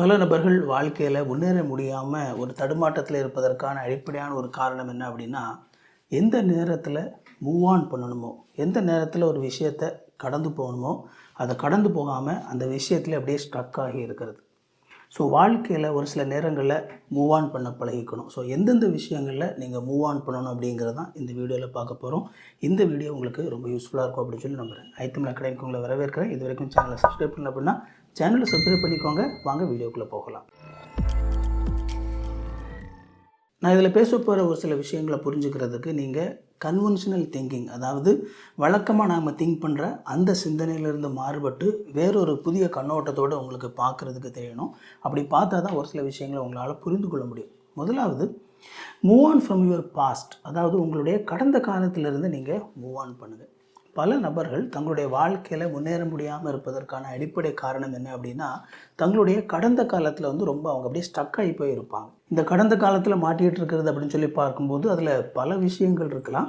பல நபர்கள் வாழ்க்கையில் முன்னேற முடியாமல் ஒரு தடுமாட்டத்தில் இருப்பதற்கான அடிப்படையான ஒரு காரணம் என்ன அப்படின்னா எந்த நேரத்தில் மூவ் ஆன் பண்ணணுமோ எந்த நேரத்தில் ஒரு விஷயத்தை கடந்து போகணுமோ அதை கடந்து போகாமல் அந்த விஷயத்தில் அப்படியே ஸ்ட்ரக் ஆகி இருக்கிறது. ஸோ வாழ்க்கையில் ஒரு சில நேரங்களில் மூவ் ஆன் பண்ண பழகிக்கணும். ஸோ எந்தெந்த விஷயங்களில் நீங்கள் மூவ் ஆன் பண்ணணும் அப்படிங்கிறது தான் இந்த வீடியோவில் பார்க்க போகிறோம் இந்த வீடியோ உங்களுக்கு ரொம்ப யூஸ்ஃபுல்லாக இருக்கும் அப்படின்னு சொல்லி நம்புகிறேன் ஐத்தமிழ் அகாடமிக்கு உங்களை வரவேற்கிறேன். இது வரைக்கும் சேனலை சப்ஸ்கிரைப் பண்ணல அப்படின்னா சேனலை சப்ஸ்கிரைப் பண்ணிக்கோங்க. வாங்க வீடியோக்குள்ளே போகலாம். நான் இதில் பேச போகிற ஒரு சில விஷயங்களை புரிஞ்சுக்கிறதுக்கு நீங்கள் கன்வென்ஷனல் திங்கிங் அதாவது வழக்கமாக நாம் திங்க் பண்ணுற அந்த சிந்தனையிலிருந்து மாறுபட்டு வேறொரு புதிய கண்ணோட்டத்தோடு உங்களுக்கு பார்க்குறதுக்கு தெரியணும். அப்படி பார்த்தா தான் ஒரு சில விஷயங்களை உங்களால் புரிந்து கொள்ள முடியும். முதலாவது move on from your past அதாவது உங்களுடைய கடந்த காலத்திலிருந்து நீங்கள் மூவ் ஆன் பண்ணுங்கள் பல நபர்கள் தங்களுடைய வாழ்க்கையில் முன்னேற முடியாமல் இருப்பதற்கான அடிப்படை காரணம் என்ன அப்படின்னா தங்களுடைய கடந்த காலத்தில் வந்து ரொம்ப அவங்க அப்படியே ஸ்டக் ஆகி போய் இருப்பாங்க இந்த கடந்த காலத்தில் மாட்டிகிட்டு இருக்கிறது அப்படின்னு சொல்லி பார்க்கும்போது அதில் பல விஷயங்கள் இருக்கலாம்.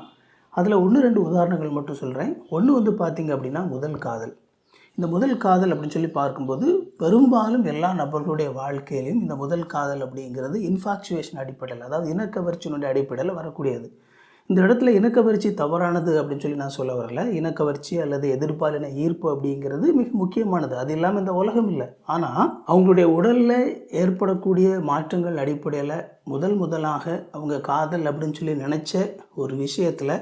அதில் ஒன்று ரெண்டு உதாரணங்கள் மட்டும் சொல்கிறேன் ஒன்று வந்து பார்த்திங்க அப்படின்னா முதல் காதல். இந்த முதல் காதல் அப்படின்னு சொல்லி பார்க்கும்போது பெரும்பாலும் எல்லா நபர்களுடைய வாழ்க்கையிலையும் இந்த முதல் காதல் அப்படிங்கிறது இன்ஃபாக்சுவேஷன் அடிப்படையில் அதாவது இனக்கவர்ச்சியினுடைய அடிப்படையில் வரக்கூடியது. இந்த இடத்துல இனக்கவர்ச்சி தவறானது அப்படின்னு சொல்லி நான் சொல்ல வரல. இனக்கவர்ச்சி அல்லது எதிர்பாலின ஈர்ப்பு அப்படிங்கிறது மிக முக்கியமானது. அது இல்லாமல் இந்த உலகம் இல்லை. ஆனால் அவங்களுடைய உடலில் ஏற்படக்கூடிய மாற்றங்கள் அடிப்படையில் முதல் முதலாக அவங்க காதல் அப்படின்னு சொல்லி நினச்ச ஒரு விஷயத்தில்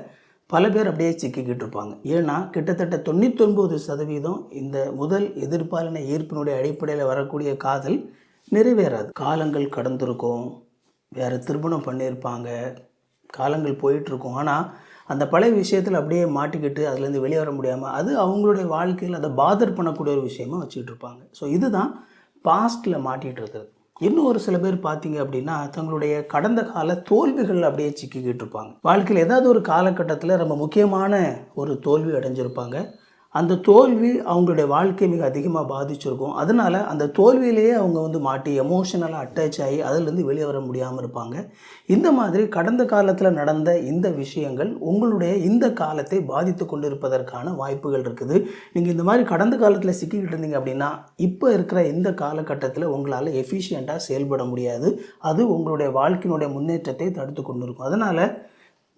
பல பேர் அப்படியே சிக்கிக்கிட்டு இருப்பாங்க. ஏன்னா கிட்டத்தட்ட தொண்ணூத்தொன்பது சதவீதம் இந்த முதல் எதிர்பாலின ஈர்ப்பினுடைய அடிப்படையில் வரக்கூடிய காதல் நிறைவேறாது. காலங்கள் கடந்திருக்கும். வேறு திருமணம் பண்ணியிருப்பாங்க. காலங்கள் போயிட்டுருக்கும். ஆனால் அந்த பழைய விஷயத்தில் அப்படியே மாட்டிக்கிட்டு அதுலேருந்து வெளியே வர முடியாமல் அது அவங்களுடைய வாழ்க்கையில் அதை பாதர் பண்ணக்கூடிய ஒரு விஷயமா வச்சுக்கிட்டு இருப்பாங்க ஸோ இதுதான் பாஸ்ட்டில் மாட்டிகிட்டு இருக்கிறது இன்னும் ஒரு சில பேர் பார்த்தீங்க அப்படின்னா தங்களுடைய கடந்த கால தோல்விகள் அப்படியே சிக்கிக்கிட்டு இருப்பாங்க வாழ்க்கையில் ஏதாவது ஒரு காலகட்டத்தில் ரொம்ப முக்கியமான ஒரு தோல்வி அடைஞ்சிருப்பாங்க. அந்த தோல்வி அவங்களுடைய வாழ்க்கை மிக அதிகமாக பாதிச்சிருக்கும். அதனால் அந்த தோல்வியிலேயே அவங்க வந்து மாட்டி எமோஷனலாக அட்டாச் ஆகி அதிலேருந்து வெளியே வர முடியாமல் இருப்பாங்க. இந்த மாதிரி கடந்த காலத்தில் நடந்த இந்த விஷயங்கள் உங்களுடைய இந்த காலத்தை பாதித்து கொண்டு இருப்பதற்கான வாய்ப்புகள் இருக்குது. நீங்கள் இந்த மாதிரி கடந்த காலத்தில் சிக்கிக்கிட்டு இருந்தீங்க அப்படின்னா இப்போ இருக்கிற இந்த காலகட்டத்தில் உங்களால் எஃபிஷியண்ட்டாக செயல்பட முடியாது. அது உங்களுடைய வாழ்க்கையினுடைய முன்னேற்றத்தை தடுத்து கொண்டு இருக்கும் அதனால்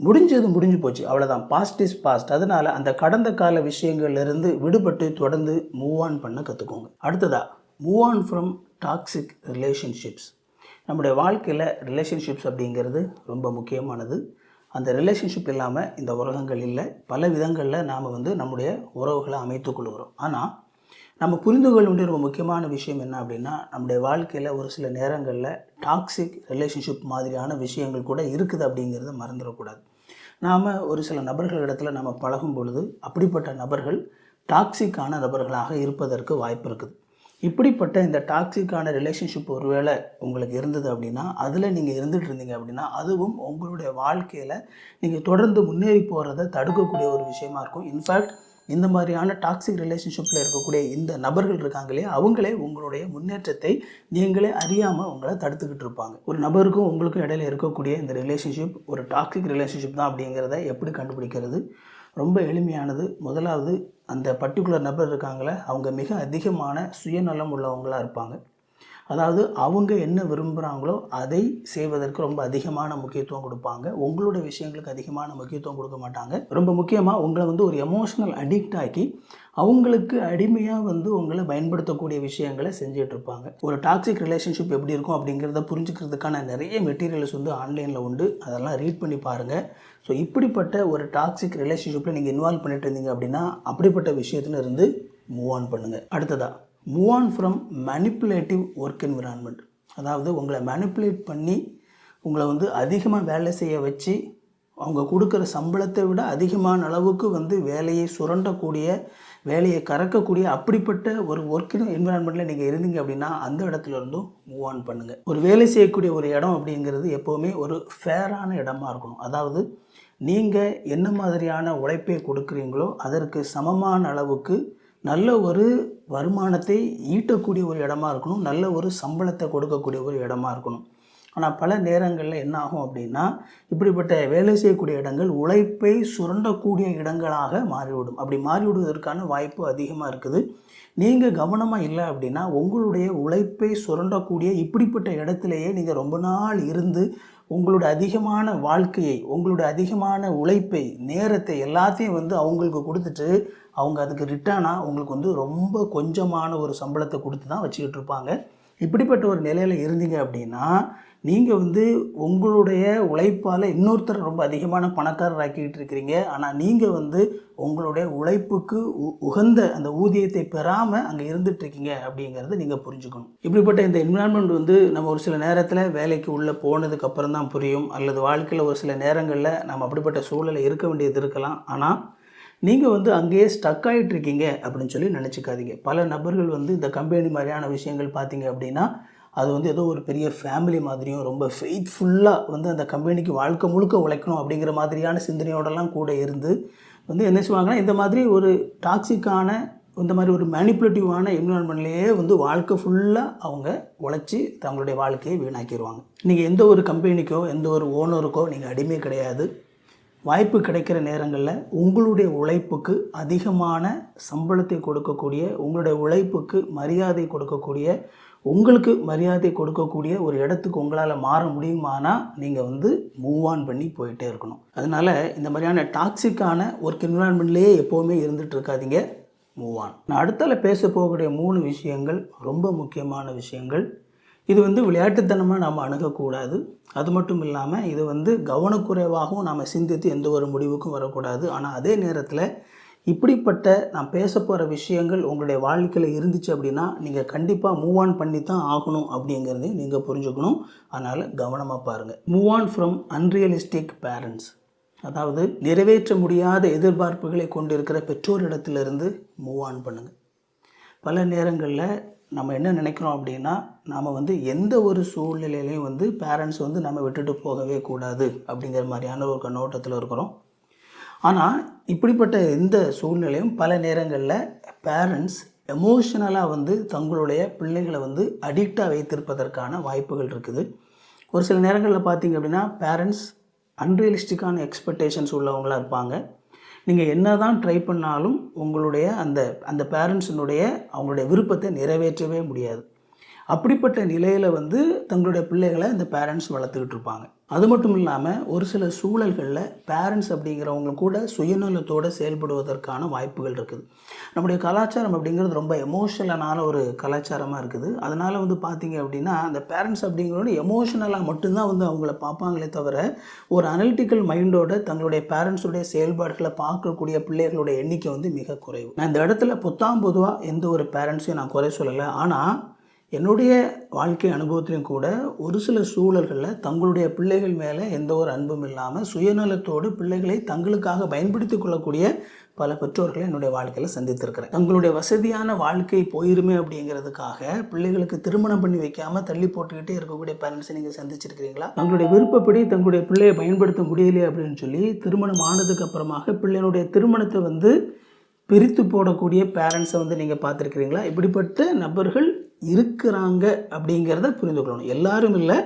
முடிஞ்சது முடிஞ்சு போச்சு. அவ்வளோதான் பாஸ்ட் இஸ் பாஸ்ட் அதனால் அந்த கடந்த கால விஷயங்கள்லேருந்து விடுபட்டு தொடர்ந்து மூவ் ஆன் பண்ண கற்றுக்கோங்க அடுத்ததா move on from toxic relationships நம்முடைய வாழ்க்கையில் ரிலேஷன்ஷிப்ஸ் அப்படிங்கிறது ரொம்ப முக்கியமானது. அந்த ரிலேஷன்ஷிப் இல்லாமல் இந்த உலகங்கள் இல்லை. பல விதங்களில் நாம் வந்து நம்முடைய உறவுகளை அமைத்து கொள்கிறோம். ஆனால் நம்ம புரிந்து கொள்ள வேண்டிய ரொம்ப முக்கியமான விஷயம் என்ன அப்படின்னா நம்முடைய வாழ்க்கையில் ஒரு சில நேரங்களில் டாக்ஸிக் ரிலேஷன்ஷிப் மாதிரியான விஷயங்கள் கூட இருக்குது அப்படிங்கிறத மறந்துடக்கூடாது. நாம் ஒரு சில நபர்கள் இடத்துல நம்ம பழகும் பொழுது அப்படிப்பட்ட நபர்கள் டாக்ஸிக்கான நபர்களாக இருப்பதற்கு வாய்ப்பு இருக்குது. இப்படிப்பட்ட இந்த டாக்ஸிக்கான ரிலேஷன்ஷிப் ஒருவேளை உங்களுக்கு இருந்தது அப்படின்னா அதில் நீங்கள் இருந்துகிட்டு இருந்தீங்க அப்படின்னா அதுவும் உங்களுடைய வாழ்க்கையில் நீங்கள் தொடர்ந்து முன்னேறி போகிறத தடுக்கக்கூடிய ஒரு விஷயமா இருக்கும். இன்ஃபேக்ட் இந்த மாதிரியான டாக்ஸிக் ரிலேஷன்ஷிப்பில் இருக்கக்கூடிய இந்த நபர்கள் இருக்காங்களே அவங்களே உங்களுடைய முன்னேற்றத்தை நீங்களே அறியாமல் உங்களை தடுத்துக்கிட்டு இருப்பாங்க. ஒரு நபருக்கும் உங்களுக்கும் இடையில இருக்கக்கூடிய இந்த ரிலேஷன்ஷிப் ஒரு டாக்ஸிக் ரிலேஷன்ஷிப் தான் அப்படிங்கிறத எப்படி கண்டுபிடிக்கிறது? ரொம்ப எளிமையானது. முதலாவது அந்த பர்டிகுலர் நபர் இருக்காங்களே அவங்க மிக அதிகமான சுயநலம் உள்ளவங்களாக இருப்பாங்க. அதாவது அவங்க என்ன விரும்புகிறாங்களோ அதை செய்வதற்கு ரொம்ப அதிகமான முக்கியத்துவம் கொடுப்பாங்க. உங்களுடைய விஷயங்களுக்கு அதிகமான முக்கியத்துவம் கொடுக்க மாட்டாங்க. ரொம்ப முக்கியமாக உங்களை வந்து ஒரு எமோஷனல் அடிக்ட் ஆக்கி அவங்களுக்கு அடிமையாக வந்து உங்களை பயன்படுத்தக்கூடிய விஷயங்களை செஞ்சுட்டு இருப்பாங்க. ஒரு டாக்ஸிக் ரிலேஷன்ஷிப் எப்படி இருக்கும் அப்படிங்கிறத புரிஞ்சுக்கிறதுக்கான நிறைய மெட்டீரியல்ஸ் வந்து ஆன்லைனில் உண்டு. அதெல்லாம் ரீட் பண்ணி பாருங்கள் ஸோ இப்படிப்பட்ட ஒரு டாக்ஸிக் ரிலேஷன்ஷிப்பில் நீங்கள் இன்வால்வ் பண்ணிட்டு இருந்தீங்க அப்படின்னா அப்படிப்பட்ட விஷயத்துல இருந்து மூவ் ஆன் பண்ணுங்கள் அடுத்ததாக move on from manipulative work environment அதாவது உங்களை மேனிப்புலேட் பண்ணி உங்களை வந்து அதிகமாக வேலை செய்ய வச்சு அவங்க கொடுக்குற சம்பளத்தை விட அதிகமான அளவுக்கு வந்து வேலையை சுரண்டக்கூடிய வேலையை கறக்கக்கூடிய அப்படிப்பட்ட ஒரு ஒர்க் என்விரான்மெண்ட்டில் நீங்கள் இருந்தீங்க அப்படின்னா அந்த இடத்துல இருந்தும் மூவ் ஆன் பண்ணுங்கள் ஒரு வேலை செய்யக்கூடிய ஒரு இடம் அப்படிங்கிறது எப்போவுமே ஒரு ஃபேரான இடமா இருக்கணும். அதாவது நீங்கள் என்ன மாதிரியான உழைப்பை கொடுக்குறீங்களோ அதற்கு சமமான அளவுக்கு நல்ல ஒரு வருமானத்தை ஈட்டக்கூடிய ஒரு இடமா இருக்கணும். நல்ல ஒரு சம்பளத்தை கொடுக்கக்கூடிய ஒரு இடமா இருக்கணும். ஆனால் பல நேரங்களில் என்ன ஆகும் அப்படின்னா இப்படிப்பட்ட வேலை செய்யக்கூடிய இடங்கள் உழைப்பை சுரண்டக்கூடிய இடங்களாக மாறிவிடும். அப்படி மாறிவிடுவதற்கான வாய்ப்பு அதிகமாக இருக்குது. நீங்கள் கவனமாக இல்லை அப்படின்னா உங்களுடைய உழைப்பை சுரண்டக்கூடிய இப்படிப்பட்ட இடத்துலையே நீங்கள் ரொம்ப நாள் இருந்து உங்களுடைய அதிகமான வாழ்க்கையை உங்களுடைய அதிகமான உழைப்பை நேரத்தை எல்லாத்தையும் வந்து அவங்களுக்கு கொடுத்துட்டு அவங்க அதுக்கு ரிட்டர்னாக உங்களுக்கு வந்து ரொம்ப கொஞ்சமான ஒரு சம்பளத்தை கொடுத்து தான் வச்சுக்கிட்டு இருப்பாங்க. இப்படிப்பட்ட ஒரு நிலையில் இருந்தீங்க அப்படின்னா நீங்கள் வந்து உங்களுடைய உழைப்பால் இன்னொருத்தர் ரொம்ப அதிகமான பணக்காரர் ஆக்கிக்கிட்டு இருக்கிறீங்க. ஆனால் நீங்கள் வந்து உங்களுடைய உழைப்புக்கு உ- உகந்த அந்த ஊதியத்தை பெறாமல் அங்கே இருந்துகிட்ருக்கீங்க அப்படிங்கிறத நீங்கள் புரிஞ்சுக்கணும். இப்படிப்பட்ட இந்த என்விரான்மெண்ட் வந்து நம்ம ஒரு சில நேரத்தில் வேலைக்கு உள்ளே போனதுக்கப்புறம் தான் புரியும். அல்லது வாழ்க்கையில் ஒரு சில நேரங்களில் நம்ம அப்படிப்பட்ட சூழலை இருக்க வேண்டியது இருக்கலாம். ஆனால் நீங்கள் வந்து அங்கேயே ஸ்டக் ஆகிட்டு இருக்கீங்க அப்படின்னு சொல்லி நினச்சிக்காதீங்க. பல நபர்கள் வந்து இந்த கம்பெனி மாதிரியான விஷயங்கள் பார்த்தீங்க அப்படின்னா அது வந்து ஏதோ ஒரு பெரிய ஃபேமிலி மாதிரியும் ரொம்ப ஃபெய்த்ஃபுல்லாக வந்து அந்த கம்பெனிக்கு வாழ்க்கை முழுக்க உழைக்கணும் அப்படிங்கிற மாதிரியான சிந்தனையோடலாம் கூட இருந்து வந்து என்ன செய்வாங்கன்னா இந்த மாதிரி ஒரு டாக்ஸிக்கான இந்த மாதிரி ஒரு மேனிப்புலேட்டிவான என்விரான்மெண்ட்லேயே வந்து வாழ்க்கை ஃபுல்லாக அவங்க உழைச்சி தங்களுடைய வாழ்க்கையை வீணாக்கிடுவாங்க நீங்கள் எந்த ஒரு கம்பெனிக்கோ எந்த ஒரு ஓனருக்கோ நீங்கள் அடிமை கிடையாது. வாய்ப்பு கிடைக்கிற நேரங்களில் உங்களுடைய உழைப்புக்கு அதிகமான சம்பளத்தை கொடுக்கக்கூடிய உங்களுடைய உழைப்புக்கு மரியாதை கொடுக்கக்கூடிய உங்களுக்கு மரியாதை கொடுக்கக்கூடிய ஒரு இடத்துக்கு உங்களால் மாற முடியுமானா நீங்கள் வந்து மூவ் ஆன் பண்ணி போயிட்டே இருக்கணும். அதனால் இந்த மாதிரியான டாக்ஸிக்கான ஒர்க் என்விரான்மெண்ட்லேயே எப்போவுமே இருந்துகிட்டு இருக்காதிங்க. மூவ் ஆன் நான் அடுத்தால பேச போகக்கூடிய மூணு விஷயங்கள் ரொம்ப முக்கியமான விஷயங்கள். இது வந்து விளையாட்டுத்தனமாக நாம் அணுகக்கூடாது. அது மட்டும் இல்லாமல் இது வந்து கவனக்குறைவாகவும் நாம் சிந்தித்து எந்த ஒரு முடிவுக்கும் வரக்கூடாது. ஆனால் அதே நேரத்தில் இப்படிப்பட்ட நான் பேச போகிற விஷயங்கள் உங்களுடைய வாழ்க்கையில் இருந்துச்சு அப்படின்னா நீங்கள் கண்டிப்பாக மூவ் ஆன் பண்ணி தான் ஆகணும் அப்படிங்கிறதையும் நீங்கள் புரிஞ்சுக்கணும். அதனால் கவனமாக பாருங்கள் move on from unrealistic parents அதாவது நிறைவேற்ற முடியாத எதிர்பார்ப்புகளை கொண்டிருக்கிற பெற்றோரிடத்திலிருந்து மூவ் ஆன் பண்ணுங்கள் பல நேரங்களில் நம்ம என்ன நினைக்கிறோம் அப்படின்னா நாம் வந்து எந்த ஒரு சூழ்நிலையிலையும் வந்து பேரண்ட்ஸ் வந்து நம்ம விட்டுட்டு போகவே கூடாது அப்படிங்கிற மாதிரியான ஒரு கண்ணோட்டத்தில் இருக்கிறோம். ஆனால் இப்படிப்பட்ட எந்த சூழ்நிலையும் பல நேரங்களில் பேரண்ட்ஸ் எமோஷனலாக வந்து தங்களுடைய பிள்ளைகளை வந்து அடிக்டாக வைத்திருப்பதற்கான வாய்ப்புகள் இருக்குது. ஒரு சில நேரங்களில் பார்த்தீங்க அப்படின்னா பேரண்ட்ஸ் அன்ரியலிஸ்டிக்கான எக்ஸ்பெக்டேஷன்ஸ் உள்ளவங்களாக இருப்பாங்க. நீங்கள் என்ன தான் ட்ரை பண்ணாலும் உங்களுடைய அந்த அந்த பேரண்ட்ஸினுடைய அவங்களுடைய விருப்பத்தை நிறைவேற்றவே முடியாது. அப்படிப்பட்ட நிலையில் வந்து தங்களுடைய பிள்ளைகளை இந்த பேரண்ட்ஸ் வளர்த்துக்கிட்டு இருப்பாங்க. அது மட்டும் இல்லாமல் ஒரு சில சூழல்களில் பேரண்ட்ஸ் அப்படிங்கிறவங்க கூட சுயநலத்தோடு செயல்படுவதற்கான வாய்ப்புகள் இருக்குது. நம்முடைய கலாச்சாரம் அப்படிங்கிறது ரொம்ப எமோஷனலான ஒரு கலாச்சாரமாக இருக்குது. அதனால் வந்து பார்த்தீங்க அப்படின்னா அந்த பேரண்ட்ஸ் அப்படிங்கிறோட எமோஷனலாக மட்டும்தான் வந்து அவங்கள பார்ப்பாங்களே தவிர ஒரு அனலிட்டிக்கல் மைண்டோட தங்களுடைய பேரண்ட்ஸுடைய செயல்பாடுகளை பார்க்கக்கூடிய பிள்ளைகளுடைய எண்ணிக்கை வந்து மிக குறைவு. நான் இந்த இடத்துல புத்தாம் பொதுவாக எந்த ஒரு பேரண்ட்ஸையும் நான் குறை சொல்லலை. ஆனால் என்னுடைய வாழ்க்கை அனுபவத்திலையும் கூட ஒரு சில சூழல்களில் தங்களுடைய பிள்ளைகள் மேலே எந்த ஒரு அன்பும் இல்லாமல் சுயநலத்தோடு பிள்ளைகளை தங்களுக்காக பயன்படுத்தி கொள்ளக்கூடிய பல பெற்றோர்களை என்னுடைய வாழ்க்கையில் சந்தித்திருக்கிறேன். தங்களுடைய வசதியான வாழ்க்கை போயிருமே அப்படிங்கிறதுக்காக பிள்ளைகளுக்கு திருமணம் பண்ணி வைக்காமல் தள்ளி போட்டுக்கிட்டே இருக்கக்கூடிய பேரண்ட்ஸை நீங்கள் சந்திச்சிருக்கிறீங்களா? தங்களுடைய விருப்பப்படி தங்களுடைய பிள்ளையை பயன்படுத்த முடியலையே அப்படின்னு சொல்லி திருமணம் ஆனதுக்கு அப்புறமாக பிள்ளைகளுடைய திருமணத்தை வந்து பிரித்து போடக்கூடிய பேரண்ட்ஸை வந்து நீங்கள் பார்த்துருக்கிறீங்களா? இப்படிப்பட்ட நபர்கள் இருக்கிறாங்க அப்படிங்கிறத புரிந்து கொள்ளணும். எல்லாரும் இல்லை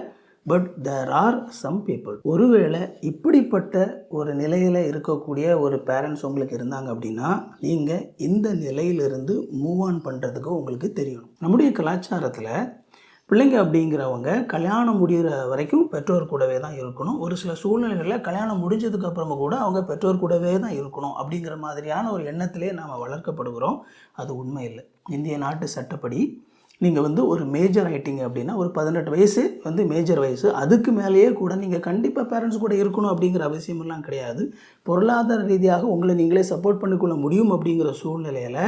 but there are some people ஒருவேளை இப்படிப்பட்ட ஒரு நிலையில் இருக்கக்கூடிய ஒரு பேரண்ட்ஸ் உங்களுக்கு இருந்தாங்க அப்படின்னா நீங்கள் இந்த நிலையிலிருந்து மூவ் ஆன் பண்ணுறதுக்கு உங்களுக்கு தெரியணும். நம்முடைய கலாச்சாரத்தில் பிள்ளைங்க அப்படிங்கிறவங்க கல்யாணம் முடிகிற வரைக்கும் பெற்றோர் கூடவே தான் இருக்கணும். ஒரு சில சூழ்நிலைகளில் கல்யாணம் முடிஞ்சதுக்கு அப்புறமா கூட அவங்க பெற்றோர் கூடவே தான் இருக்கணும் அப்படிங்கிற மாதிரியான ஒரு எண்ணத்திலே நாம் வளர்க்கப்படுகிறோம். அது உண்மை இல்லை. இந்திய நாட்டு சட்டப்படி நீங்கள் வந்து ஒரு மேஜர் ஆகிட்டீங்க அப்படின்னா ஒரு பதினெட்டு வயசு வந்து மேஜர் வயசு. அதுக்கு மேலேயே கூட நீங்கள் கண்டிப்பாக பேரண்ட்ஸ் கூட இருக்கணும் அப்படிங்கிற அவசியமெல்லாம் கிடையாது. பொருளாதார ரீதியாக உங்களை நீங்களே சப்போர்ட் பண்ணிக்கொள்ள முடியும் அப்படிங்கிற சூழ்நிலையில்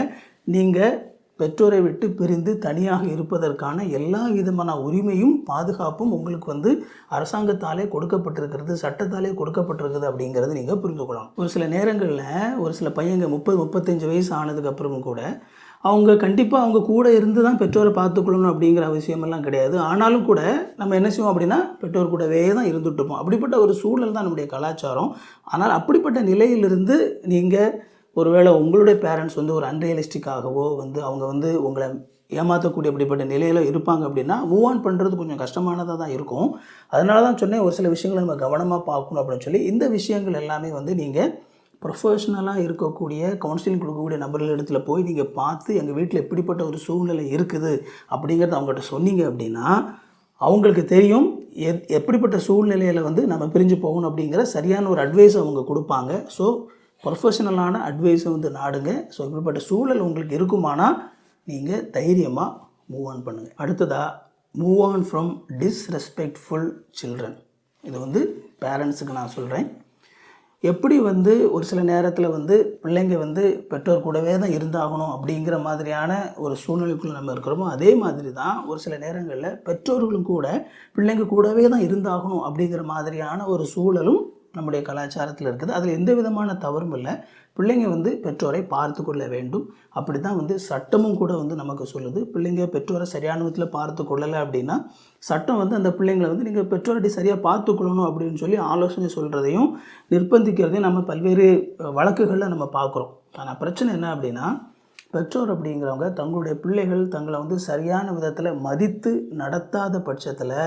நீங்கள் பெற்றோரை விட்டு பிரிந்து தனியாக இருப்பதற்கான எல்லா விதமான உரிமையும் பாதுகாப்பும் உங்களுக்கு வந்து அரசாங்கத்தாலே கொடுக்கப்பட்டிருக்கிறது சட்டத்தாலே கொடுக்கப்பட்டிருக்குது அப்படிங்கிறது நீங்கள் புரிந்து கொள்ளணும் ஒரு சில நேரங்களில் ஒரு சில பையங்க முப்பது முப்பத்தஞ்சு வயசு ஆனதுக்கப்புறமும் கூட அவங்க கண்டிப்பாக அவங்க கூட இருந்து தான் பெற்றோரை பார்த்துக்கொள்ளணும் அப்படிங்கிற அவசியமெல்லாம் கிடையாது. ஆனாலும் கூட நம்ம என்ன செய்வோம் அப்படின்னா பெற்றோர் கூடவே தான் இருந்துட்டு இருப்போம். அப்படிப்பட்ட ஒரு சூழல் தான் நம்முடைய கலாச்சாரம். ஆனால் அப்படிப்பட்ட நிலையிலிருந்து நீங்கள் ஒருவேளை உங்களுடைய பேரண்ட்ஸ் வந்து ஒரு அன்ரியலிஸ்டிக்காகவோ வந்து அவங்க வந்து உங்களை ஏமாற்றக்கூடிய அப்படிப்பட்ட நிலையில் இருப்பாங்க அப்படின்னா மூவ் ஆன் பண்ணுறது கொஞ்சம் கஷ்டமானதாக தான் இருக்கும். அதனால தான் சொன்னேன் ஒரு சில விஷயங்களை நம்ம கவனமாக பார்க்கணும் அப்படின்னு சொல்லி. இந்த விஷயங்கள் எல்லாமே வந்து நீங்கள் ப்ரொஃபஷ்னலாக இருக்கக்கூடிய கவுன்சிலிங் கொடுக்கக்கூடிய நபர்கள் இடத்துல போய் நீங்கள் பார்த்து எங்கள் வீட்டில் எப்படிப்பட்ட ஒரு சூழ்நிலை இருக்குது அப்படிங்கிறத அவங்ககிட்ட சொன்னீங்க அப்படின்னா அவங்களுக்கு தெரியும் எத் எப்படிப்பட்ட சூழ்நிலையில் வந்து நம்ம பிரிஞ்சு போகணும் அப்படிங்கிற சரியான ஒரு அட்வைஸ் அவங்க கொடுப்பாங்க. ஸோ ப்ரொஃபஷனலான அட்வைஸை வந்து நாடுங்க. ஸோ இப்படிப்பட்ட சூழல் உங்களுக்கு இருக்குமானா நீங்கள் தைரியமாக மூவ் ஆன் பண்ணுங்கள் அடுத்ததாக move on from disrespectful children இது வந்து பேரண்ட்ஸுக்கு நான் சொல்கிறேன் எப்படி வந்து ஒரு சில நேரத்தில் வந்து பிள்ளைங்க வந்து பெற்றோர் கூடவே தான் இருந்தாகணும் அப்படிங்கிற மாதிரியான ஒரு சூழ்நிலைக்குள்ளே நம்ம இருக்கிறோமோ அதே மாதிரி தான் ஒரு சில நேரங்களில் பெற்றோர்களும் கூட பிள்ளைங்க கூடவே தான் இருந்தாகணும் அப்படிங்கிற மாதிரியான ஒரு சூழலும் நம்முடைய கலாச்சாரத்தில் இருக்குது. அதில் எந்த விதமான தவறும் இல்லை. பிள்ளைங்க வந்து பெற்றோரை பார்த்து கொள்ள வேண்டும். அப்படி தான் வந்து சட்டமும் கூட வந்து நமக்கு சொல்லுது. பிள்ளைங்க பெற்றோரை சரியான விதத்தில் பார்த்து கொள்ளலை அப்படின்னா சட்டம் வந்து அந்த பிள்ளைங்களை வந்து நீங்கள் பெற்றோரை சரியாக பார்த்துக்கொள்ளணும் அப்படின்னு சொல்லி ஆலோசனை சொல்கிறதையும் நிர்பந்திக்கிறதையும் நம்ம பல்வேறு வழக்குகளில் நம்ம பார்க்குறோம். ஆனால் பிரச்சனை என்ன அப்படின்னா பெற்றோர் அப்படிங்கிறவங்க தங்களுடைய பிள்ளைகள் தங்களை வந்து சரியான விதத்தில் மதித்து நடத்தாத பட்சத்தில்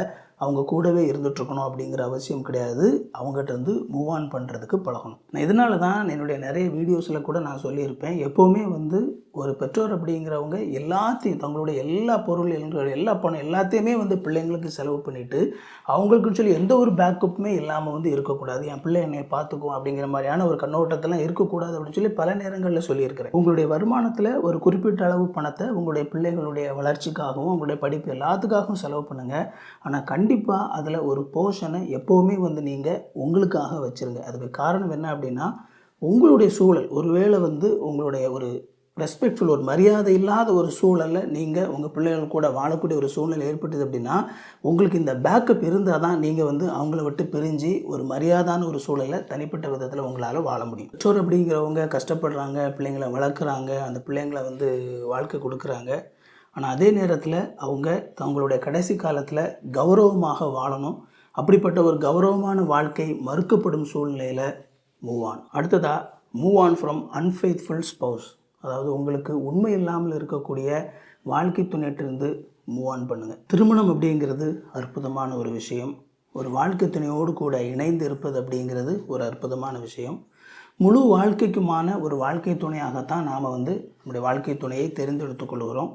அவங்க கூடவே இருந்துகிட்ருக்கணும் அப்படிங்கிற அவசியம் கிடையாது. அவங்ககிட்ட வந்து மூவ் ஆன் பண்ணுறதுக்கு பழகணும். நான் இதனால தான் என்னுடைய நிறைய வீடியோஸில் கூட நான் சொல்லியிருப்பேன். எப்போவுமே வந்து ஒரு பெற்றோர் அப்படிங்கிறவங்க எல்லாத்தையும் தங்களுடைய எல்லா பொருள் எல்லா பணம் எல்லாத்தையுமே வந்து பிள்ளைங்களுக்கு செலவு பண்ணிவிட்டு அவங்களுக்குன்னு சொல்லி எந்த ஒரு பேக்கப்புமே இல்லாமல் வந்து இருக்கக்கூடாது. என் பிள்ளை என்னை பார்த்துக்கும் அப்படிங்கிற மாதிரியான ஒரு கண்ணோட்டத்தெல்லாம் இருக்கக்கூடாது அப்படின்னு சொல்லி பல நேரங்களில் சொல்லியிருக்கிறேன். உங்களுடைய வருமானத்தில் ஒரு குறிப்பிட்ட அளவு பணத்தை உங்களுடைய பிள்ளைகளுடைய வளர்ச்சிக்காகவும் உங்களுடைய படிப்பு எல்லாத்துக்காகவும் செலவு பண்ணுங்கள் ஆனால் கண்டிப்பாக அதில் ஒரு போர்ஷனை எப்போவுமே வந்து நீங்கள் உங்களுக்காக வச்சுருங்க. அதுக்கு காரணம் என்ன அப்படின்னா உங்களுடைய சூழல். ஒருவேளை வந்து உங்களுடைய ஒரு ரெஸ்பெக்ட்ஃபுல் ஒரு மரியாதை இல்லாத ஒரு சூழலில் நீங்கள் உங்கள் பிள்ளைகள் கூட வாழக்கூடிய ஒரு சூழ்நிலை ஏற்பட்டது அப்படின்னா உங்களுக்கு இந்த பேக்கப் இருந்தால் தான் நீங்கள் வந்து அவங்கள விட்டு பிரிஞ்சு ஒரு மரியாதான ஒரு சூழலை தனிப்பட்ட விதத்தில் உங்களால் வாழ முடியும். பெற்றோர் அப்படிங்கிறவங்க கஷ்டப்படுறாங்க பிள்ளைங்களை வளர்க்குறாங்க அந்த பிள்ளைங்களை வந்து வாழ்க்கை கொடுக்குறாங்க. ஆனால் அதே நேரத்தில் அவங்க தங்களுடைய கடைசி காலத்தில் கௌரவமாக வாழணும். அப்படிப்பட்ட ஒரு கௌரவமான வாழ்க்கை மறுக்கப்படும் சூழ்நிலையில் மூவ் ஆன் அடுத்ததாக move on from unfaithful spouse அதாவது உங்களுக்கு உண்மை இல்லாமல் இருக்கக்கூடிய வாழ்க்கை துணையிட்டிருந்து மூவ் ஆன் பண்ணுங்கள் திருமணம் அப்படிங்கிறது அற்புதமான ஒரு விஷயம். ஒரு வாழ்க்கை துணையோடு கூட இணைந்து இருப்பது அப்படிங்கிறது ஒரு அற்புதமான விஷயம். முழு வாழ்க்கைக்குமான ஒரு வாழ்க்கை துணையாகத்தான் நாம் வந்து நம்முடைய வாழ்க்கை துணையை தெரிந்தெடுத்துக்கொள்கிறோம்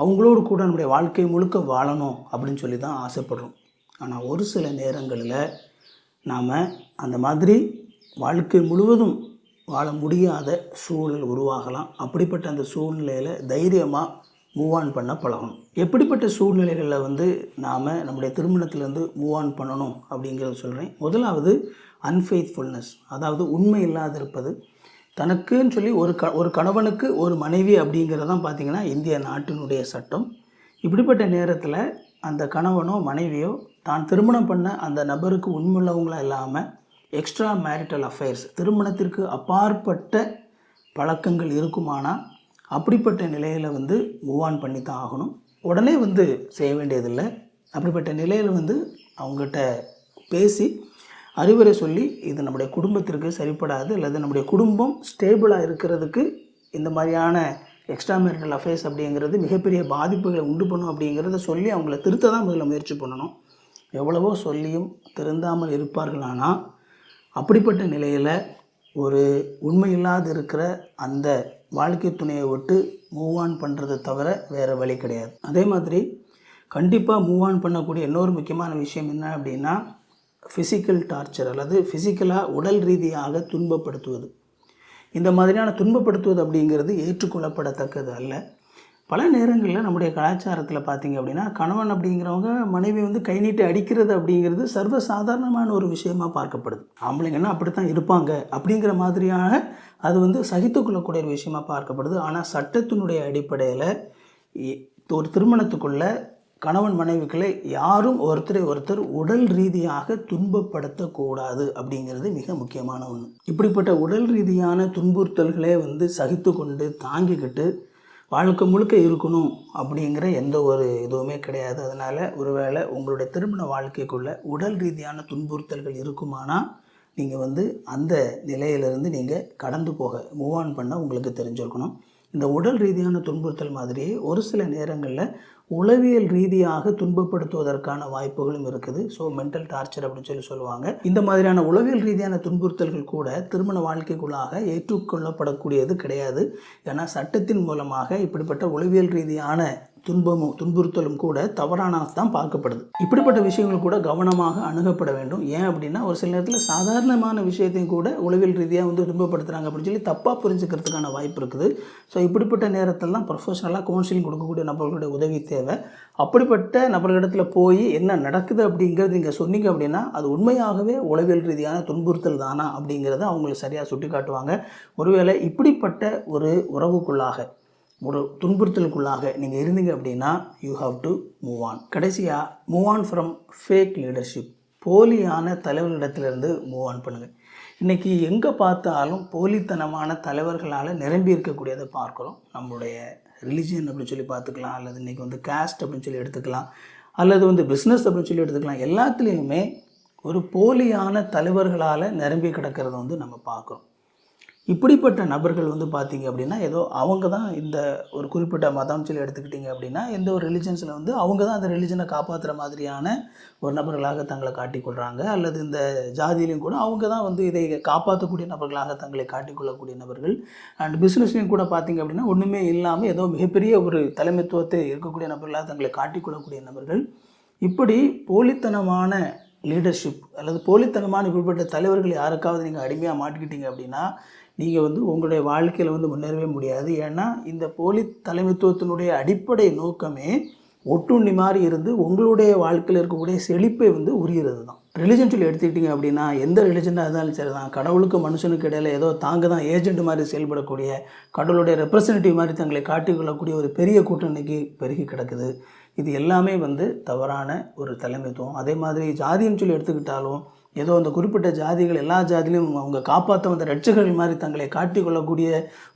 அவங்களோடு கூட நம்முடைய வாழ்க்கை முழுக்க வாழணும் அப்படின்னு சொல்லி தான் ஆசைப்படுறோம். ஆனால் ஒரு சில நேரங்களில் நாம் அந்த மாதிரி வாழ்க்கை முழுவதும் வாழ முடியாத சூழல் உருவாகலாம். அப்படிப்பட்ட அந்த சூழ்நிலையில் தைரியமாக மூவ் ஆன் பண்ண பழகணும். எப்படிப்பட்ட சூழ்நிலைகளில் வந்து நாம் நம்முடைய திருமணத்திலேருந்து மூவ் ஆன் பண்ணணும் அப்படிங்கிறத சொல்கிறேன் முதலாவது அன்ஃபெய்த்ஃபுல்னஸ் அதாவது உண்மை இல்லாதிருப்பது தனக்குன்னு சொல்லி ஒரு க ஒரு கணவனுக்கு ஒரு மனைவி அப்படிங்கிறதான் பார்த்திங்கன்னா இந்திய நாட்டினுடைய சட்டம். இப்படிப்பட்ட நேரத்தில் அந்த கணவனோ மனைவியோ தான் திருமணம் பண்ண அந்த நபருக்கு உண்மையுள்ளவங்களாக இல்லாமல் எக்ஸ்ட்ரா மேரிட்டல் அஃபேர்ஸ் திருமணத்திற்கு அப்பாற்பட்ட பழக்கங்கள் இருக்குமானால் அப்படிப்பட்ட நிலையில் வந்து மூவ் ஆன் பண்ணி தான் ஆகணும். உடனே வந்து செய்ய வேண்டியதில்லை. அப்படிப்பட்ட நிலையில் வந்து அவங்ககிட்ட பேசி அறிவுரை சொல்லி இது நம்முடைய குடும்பத்திற்கு சரிப்படாது அல்லது நம்முடைய குடும்பம் ஸ்டேபிளாக இருக்கிறதுக்கு இந்த மாதிரியான எக்ஸ்ட்ரா மேரிட்டல் அஃபேர்ஸ் அப்படிங்கிறது மிகப்பெரிய பாதிப்புகளை உண்டு பண்ணும் அப்படிங்கிறத சொல்லி அவங்கள திருத்த தான் முதல்ல முயற்சி பண்ணணும். எவ்வளவோ சொல்லியும் திருந்தாமல் இருப்பார்களானால் அப்படிப்பட்ட நிலையில் ஒரு உண்மையில்லாது இருக்கிற அந்த வாழ்க்கை துணையை விட்டு மூவ் ஆன் பண்ணுறதை தவிர வேறு வழி கிடையாது. அதே மாதிரி கண்டிப்பாக மூவ் ஆன் பண்ணக்கூடிய இன்னொரு முக்கியமான விஷயம் என்ன அப்படின்னா ஃபிசிக்கல் டார்ச்சர் அல்லது ஃபிசிக்கலாக உடல் ரீதியாக துன்பப்படுத்துவது. இந்த மாதிரியான துன்பப்படுத்துவது அப்படிங்கிறது ஏற்றுக்கொள்ளப்படத்தக்கது அல்ல. பல நேரங்களில் நம்முடைய கலாச்சாரத்தில் பார்த்திங்க அப்படின்னா கணவன் அப்படிங்கிறவங்க மனைவி வந்து கை நீட்டி அடிக்கிறது அப்படிங்கிறது சர்வசாதாரணமான ஒரு விஷயமா பார்க்கப்படுது. ஆம்பளைங்கன்னா அப்படி தான் இருப்பாங்க அப்படிங்கிற மாதிரியான அது வந்து சகித்துக்கொள்ளக்கூடிய ஒரு விஷயமா பார்க்கப்படுது. ஆனால் சட்டத்தினுடைய அடிப்படையில் ஒரு திருமணத்துக்குள்ளே கணவன் மனைவிகளை யாரும் ஒருத்தரை ஒருத்தர் உடல் ரீதியாக துன்பப்படுத்தக்கூடாது அப்படிங்கிறது மிக முக்கியமான ஒன்று இப்படிப்பட்ட உடல் ரீதியான துன்புறுத்தல்களே வந்து சகித்து கொண்டு தாங்கிக்கிட்டு வாழ்க்கை முழுக்க இருக்கணும் அப்படிங்கிற எந்த ஒரு இதுவுமே கிடையாது. அதனால் ஒருவேளை உங்களுடைய திருமண வாழ்க்கைக்குள்ளே உடல் ரீதியான துன்புறுத்தல்கள் இருக்குமானால் நீங்கள் வந்து அந்த நிலையிலிருந்து நீங்கள் கடந்து போக மூவ் ஆன் பண்ண உங்களுக்கு தெரிஞ்சிருக்கணும். இந்த உடல் ரீதியான துன்புறுத்தல் மாதிரியே ஒரு சில நேரங்களில் உளவியல் ரீதியாக துன்பப்படுத்துவதற்கான வாய்ப்புகளும் இருக்குது. ஸோ மென்டல் டார்ச்சர் அப்படின்னு சொல்லி சொல்லுவாங்க. இந்த மாதிரியான உளவியல் ரீதியான துன்புறுத்தல்கள் கூட திருமண வாழ்க்கைக்குள்ளாக ஏற்றுக்கொள்ளப்படக்கூடியது கிடையாது. ஏன்னா சட்டத்தின் மூலமாக இப்படிப்பட்ட உளவியல் ரீதியான துன்பமும் துன்புறுத்தலும் கூட தவறானதாக தான் பார்க்கப்படுது. இப்படிப்பட்ட விஷயங்கள் கூட கவனமாக அணுகப்பட வேண்டும். ஏன் அப்படின்னா ஒரு சில நேரத்தில் சாதாரணமான விஷயத்தையும் கூட உளவியல் ரீதியாக வந்து துன்பப்படுத்துகிறாங்க அப்படின்னு சொல்லி தப்பாக புரிஞ்சுக்கிறதுக்கான வாய்ப்பு இருக்குது. ஸோ இப்படிப்பட்ட நேரத்தில் தான் ப்ரொஃபஷனலாக கவுன்சிலிங் கொடுக்கக்கூடிய நபர்களுடைய உதவி தேவை. அப்படிப்பட்ட நபர்களிடத்தில் போய் என்ன நடக்குது அப்படிங்கிறது நீங்கள் சொன்னீங்க அப்படின்னா அது உண்மையாகவே உளவியல் ரீதியான துன்புறுத்தல் தானா அப்படிங்கிறத அவங்களுக்கு சரியாக சுட்டி காட்டுவாங்க ஒருவேளை இப்படிப்பட்ட ஒரு உறவுக்குள்ளாக ஒரு துன்புறுத்தலுக்குள்ளாக நீங்கள் இருந்தீங்க அப்படின்னா you have to move on கடைசியாக move on from fake leadership போலியான தலைவர்களிடத்திலிருந்து மூவ் ஆன் பண்ணுங்கள் இன்றைக்கி எங்கே பார்த்தாலும் போலித்தனமான தலைவர்களால் நிரம்பி இருக்கக்கூடியதை பார்க்குறோம். நம்மளுடைய ரிலிஜியன் அப்படின்னு சொல்லி பார்த்துக்கலாம் அல்லது இன்றைக்கி வந்து காஸ்ட் அப்படின்னு சொல்லி எடுத்துக்கலாம் அல்லது வந்து பிஸ்னஸ் அப்படின்னு சொல்லி எடுத்துக்கலாம். எல்லாத்துலேயுமே ஒரு போலியான தலைவர்களால் நிரம்பி கிடக்கிறத வந்து நம்ம பார்க்குறோம். இப்படிப்பட்ட நபர்கள் வந்து பார்த்தீங்க அப்படின்னா ஏதோ அவங்க தான் இந்த ஒரு குறிப்பிட்ட மதம் சொல்லி எடுத்துக்கிட்டிங்க அப்படின்னா எந்த ஒரு ரிலிஜன்ஸில் வந்து அவங்க தான் அந்த ரிலிஜனை காப்பாற்றுற மாதிரியான ஒரு நபர்களாக தங்களை காட்டிக்கொள்கிறாங்க அல்லது இந்த ஜாதியிலையும் கூட அவங்க தான் வந்து இதை காப்பாற்றக்கூடிய நபர்களாக தங்களை காட்டிக்கொள்ளக்கூடிய நபர்கள். அண்ட் பிஸ்னஸ்லையும் கூட பார்த்தீங்க அப்படின்னா ஒன்றுமே இல்லாமல் ஏதோ மிகப்பெரிய ஒரு தலைமைத்துவத்தை இருக்கக்கூடிய நபர்களாக தங்களை காட்டிக்கொள்ளக்கூடிய நபர்கள். இப்படி போலித்தனமான லீடர்ஷிப் அல்லது போலித்தனமான இப்படிப்பட்ட தலைவர்கள் யாருக்காவது நீங்கள் அடிமையாக மாட்டிக்கிட்டீங்க அப்படின்னா நீங்கள் வந்து உங்களுடைய வாழ்க்கையில் வந்து முன்னேறவே முடியாது. ஏன்னா இந்த போலி தலைமைத்துவத்தினுடைய அடிப்படை நோக்கமே ஒட்டுண்ணி மாதிரி இருந்து உங்களுடைய வாழ்க்கையில் இருக்கக்கூடிய செழிப்பை வந்து உரியறது தான் ரிலிஜன் சொல்லி எடுத்துக்கிட்டிங்க அப்படின்னா எந்த ரிலிஜனாக இருந்தாலும் சரி தான் கடவுளுக்கு மனுஷனுக்கு இடையில் ஏதோ தாங்க தான் ஏஜென்ட் மாதிரி செயல்படக்கூடிய கடவுளுடைய ரெப்ரசன்டேட்டிவ் மாதிரி தங்களை காட்டிக்கொள்ளக்கூடிய ஒரு பெரிய கூட்டம் பெருகி கிடக்குது. இது எல்லாமே வந்து தவறான ஒரு தலைமைத்துவம். அதே மாதிரி ஜாதின்னு சொல்லி எடுத்துக்கிட்டாலும் ஏதோ அந்த குறிப்பிட்ட ஜாதிகள் எல்லா ஜாதிலையும் அவங்க காப்பாற்ற வந்த ரட்சகர்கள் மாதிரி தங்களை காட்டிக்கொள்ளக்கூடிய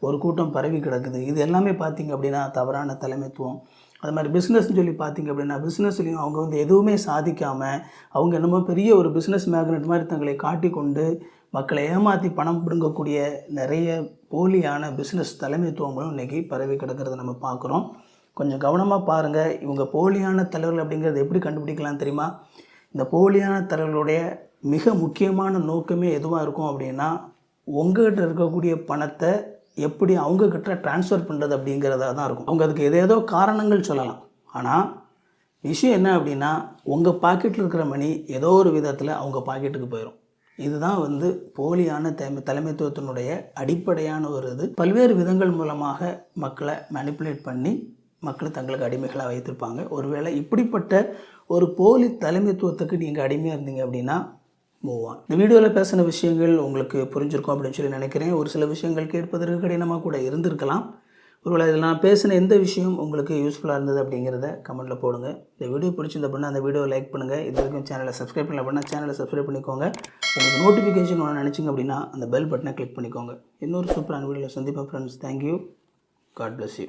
ஒரு கூட்டம் பரவி கிடக்குது. இது எல்லாமே பார்த்திங்க அப்படின்னா தவறான தலைமைத்துவம். அது மாதிரி பிஸ்னஸ்னு சொல்லி பார்த்தீங்க அப்படின்னா பிஸ்னஸ்லையும் அவங்க வந்து எதுவுமே சாதிக்காமல் அவங்க என்னமோ பெரிய ஒரு பிஸ்னஸ் மேக்னெட் மாதிரி தங்களை காட்டிக்கொண்டு மக்களை ஏமாற்றி பணம் பிடுங்கக்கூடிய நிறைய போலியான பிஸ்னஸ் தலைமைத்துவங்களும் இன்றைக்கி பரவி கிடக்கிறத நம்ம பார்க்குறோம் கொஞ்சம் கவனமாக பாருங்கள் இவங்க போலியான தலைவர்கள் அப்படிங்கிறது எப்படி கண்டுபிடிக்கலாம் தெரியுமா? இந்த போலியான தலைவர்களுடைய மிக முக்கியமான நோக்கமே எதுவாக இருக்கும் அப்படின்னா உங்ககிட்ட இருக்கக்கூடிய பணத்தை எப்படி அவங்கக்கிட்ட ட்ரான்ஸ்ஃபர் பண்ணுறது அப்படிங்கிறதா தான் இருக்கும். அவங்க அதுக்கு ஏதேதோ காரணங்கள் சொல்லலாம். ஆனால் விஷயம் என்ன அப்படின்னா உங்கள் பாக்கெட்டில் இருக்கிற மணி ஏதோ ஒரு விதத்தில் அவங்க பாக்கெட்டுக்கு போயிடும் இதுதான் வந்து போலியான தலைமை தலைமைத்துவத்தினுடைய அடிப்படையான ஒரு இது. பல்வேறு விதங்கள் மூலமாக மக்களை மேனிப்புலேட் பண்ணி மக்கள் தங்களுக்கு அடிமைகளாக வைத்திருப்பாங்க. ஒருவேளை இப்படிப்பட்ட ஒரு போலி தலைமைத்துவத்துக்கு நீங்கள் அடிமையாக இருந்தீங்க அப்படின்னா மூவ் ஆன் இந்த வீடியோவில் பேசின விஷயங்கள் உங்களுக்கு புரிஞ்சிருக்கும் அப்படின்னு சொல்லி நினைக்கிறேன். ஒரு சில விஷயங்கள் கேட்பதற்கு கடினமாக கூட இருந்திருக்கலாம். ஒருவேளை இதில் நான் பேசின எந்த விஷயம் உங்களுக்கு யூஸ்ஃபுல்லாக இருந்தது அப்படிங்கிறத கமெண்ட்டில் போடுங்க. இந்த வீடியோ பிடிச்சிருந்த அப்படின்னா அந்த வீடியோ லைக் பண்ணுங்கள் இது வரைக்கும் சேனலை சப்ஸ்கிரைப் பண்ணல அப்படின்னா சேனலை சப்ஸ்கிரைப் பண்ணிக்கோங்க. உங்களுக்கு நோட்டிஃபிகேஷன் ஒன்று நினச்சிங்க அப்படின்னா அந்த பெல் பட்டனை கிளிக் பண்ணிக்கோங்க. இன்னொரு சூப்பரான வீடியோவில் சந்திப்பேன் friends thank you God bless you